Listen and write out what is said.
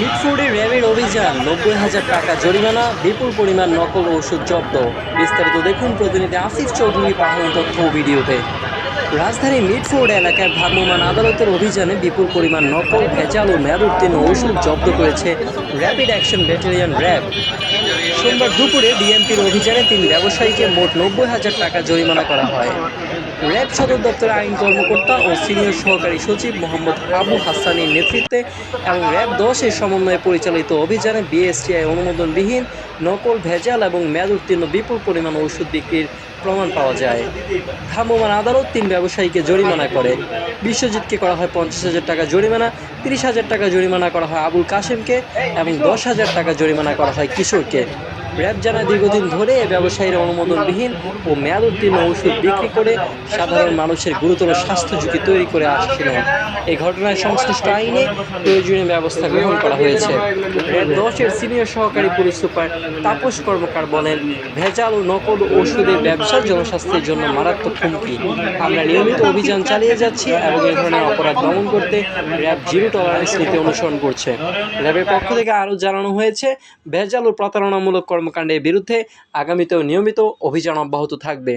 মিটফোর্ডে র্যাবের অভিযান, নব্বই হাজার টাকা জরিমানা, বিপুল পরিমাণ নকল ওষুধ জব্দ। বিস্তারিত দেখুন প্রতিনিধি আসিফ চৌধুরী পাঠানো তথ্য ভিডিওতে। রাজধানীর মিটফোর্ড এলাকায় ভ্রাম্যমাণ আদালতের অভিযানে বিপুল পরিমাণ নকল, ভেজাল ও মেয়াদোত্তীর্ণ ওষুধ জব্দ করেছে র্যাপিড অ্যাকশন ব্যাটালিয়ন র্যাব। সোমবার দুপুরে ডিএমপির অভিযানে তিন ব্যবসায়ীকে মোট নব্বই হাজার টাকা জরিমানা করা হয়। র্যাব সদর দপ্তরের আইন কর্মকর্তা ও সিনিয়র সহকারী সচিব মোহাম্মদ আবু হাসানের নেতৃত্বে এবং র্যাব দশের সমন্বয়ে পরিচালিত অভিযানে বিএসটিআই অনুমোদনবিহীন নকল, ভেজাল এবং মেয়াদ উত্তীর্ণ বিপুল পরিমাণ ওষুধ বিক্রির প্রমাণ পাওয়া যায়। ভ্রাম্যমাণ আদালত তিন ব্যবসায়ীকে জরিমানা করে। বিশ্বজিৎকে করা হয় পঞ্চাশ হাজার টাকা জরিমানা, তিরিশ হাজার টাকা জরিমানা করা হয় আবুল কাশেমকে এবং দশ হাজার টাকা জরিমানা করা হয় কিশোরকে। র্যাব জানায় দীর্ঘদিন ধরে এ ব্যবসায়ীরা অনুমোদনবিহীন ও মেয়াদ উত্তীর্ণ ওষুধ বিক্রি করে সাধারণ মানুষের গুরুতর স্বাস্থ্য ঝুঁকি তৈরি করে আসছিলেন। এই ঘটনায় সংশ্লিষ্ট আইনে প্রয়োজনীয় ব্যবস্থা গ্রহণ করা হয়েছে। র্যাব দশের সিনিয়র সহকারী পুলিশ সুপার তাপস কর্মকার বলেন, ভেজাল ও নকল ওষুধের ব্যবসা জনস্বাস্থ্যের জন্য মারাত্মক হুমকি। আমরা নিয়মিত অভিযান চালিয়ে যাচ্ছি এবং এই ধরনের অপরাধ দমন করতে র্যাব জিরো টলারেন্স নীতি অনুসরণ করছে। র্যাবের পক্ষ থেকে আরও জানানো হয়েছে, ভেজাল ও প্রতারণামূলক কর্মকাণ্ডের বিরুদ্ধে আগামীতেও নিয়মিত অভিযান অব্যাহত থাকবে।